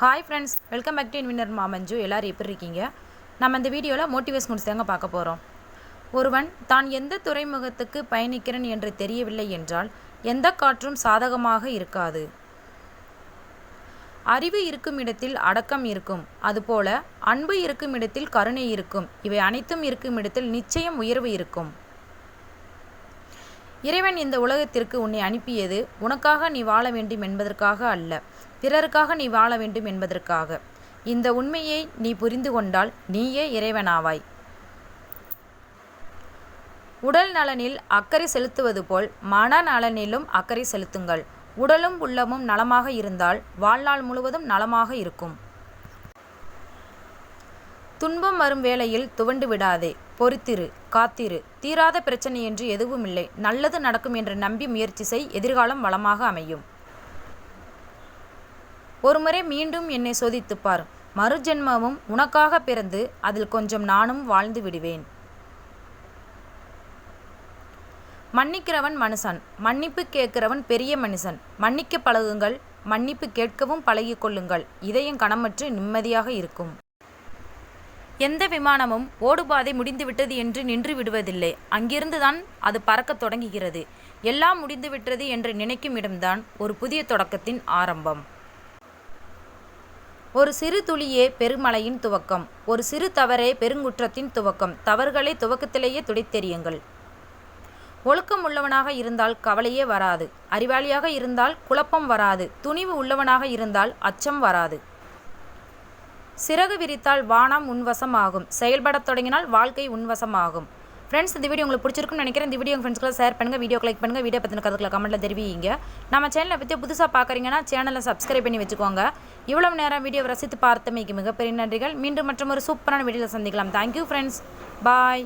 Hi friends welcome back to இன்வினர் மாமஞ்சு எல்லோரும் எப்படி இருக்கீங்க? நம்ம இந்த வீடியோவில் மோட்டிவேஷன் தாங்க பார்க்க போகிறோம் ஒருவன் தான் எந்த துறைமுகத்துக்கு பயணிக்கிறேன் என்று தெரியவில்லை என்றால் எந்த காற்றும் சாதகமாக இருக்காது. அறிவு இருக்கும் இடத்தில் அடக்கம் இருக்கும். அதுபோல அன்பு இருக்கும் இடத்தில் கருணை இருக்கும். இவை அனைத்தும் இருக்கும் இடத்தில் நிச்சயம் உயர்வு இருக்கும். இறைவன் இந்த உலகத்திற்கு உன்னை அனுப்பியது உனக்காக நீ வாழ வேண்டும் என்பதற்காக அல்ல பிறருக்காக நீ வாழ வேண்டும் என்பதற்காக. இந்த உண்மையை நீ புரிந்து கொண்டால் நீயே இறைவனாவாய். உடல் நலனில் அக்கறை செலுத்துவது போல் மன நலனிலும் அக்கறை செலுத்துங்கள். உடலும் உள்ளமும் நலமாக இருந்தால் வாழ்நாள் முழுவதும் நலமாக இருக்கும். துன்பம் வரும் வேளையில் துவண்டு விடாதே. பொறுத்திரு காத்திரு. தீராத பிரச்சனை என்று எதுவும் இல்லை நல்லது நடக்கும் என்று நம்பி முயற்சி செய். எதிர்காலம் வளமாக அமையும். ஒருமுறை மீண்டும் என்னை சோதித்துப் பார். மறுஜென்மமும் உனக்காக பிறந்து அதில் கொஞ்சம் நானும் வாழ்ந்து விடுவேன். மன்னிக்கிறவன் மனுஷன். மன்னிப்பு கேட்கிறவன் பெரிய மனுஷன். மன்னிக்க பழகுங்கள். மன்னிப்பு கேட்கவும் பழகிக்கொள்ளுங்கள் இதயம் கணமற்று நிம்மதியாக இருக்கும். எந்த விமானமும் ஓடுபாதை முடிந்துவிட்டது என்று நின்று விடுவதில்லை. அங்கிருந்துதான் அது பறக்கத் தொடங்குகிறது. எல்லாம் முடிந்துவிட்டது என்று நினைக்கும் இடம்தான் ஒரு புதிய தொடக்கத்தின் ஆரம்பம். ஒரு சிறு துளியே பெருமலையின் துவக்கம். ஒரு சிறு தவறே பெருங்குற்றத்தின் துவக்கம். தவறுகளை துவக்கத்திலேயே துடைத்தெறியுங்கள். ஒழுக்கம் உள்ளவனாக இருந்தால் கவலையே வராது. அறிவாளியாக இருந்தால் குழப்பம் வராது. துணிவு உள்ளவனாக இருந்தால் அச்சம் வராது. சிறகு விரித்தால் வானம் உன்வசமாகும். செயல்படத் தொடங்கினால் வாழ்க்கை உன்வசமாகும். ஃப்ரெண்ட்ஸ் இந்த வீடியோ உங்களுக்கு பிடிச்சிருக்குன்னு நினைக்கிறேன். இந்த வீடியோ ஃப்ரெண்ட்ஸ்க்குள்ள ஷேர் பண்ணுங்கள் வீடியோ லைக் பண்ணுங்கள் வீடியோ பற்றின கருத்துக்களை கமெண்ட்டில் தெரிவிங்க நம்ம சேனலை பற்றி புதுசாக பார்க்குறீங்கன்னா சேனலை சப்ஸ்கிரைப் பண்ணி வச்சுக்கோங்க. இவ்வளவு நேரம் வீடியோ ரசித்து பார்த்தமைக்கு மிகப்பெரிய நன்றிகள். மீண்டும் மற்றும் ஒரு சூப்பரான வீடியோவில் சந்திக்கலாம். Thank you friends bye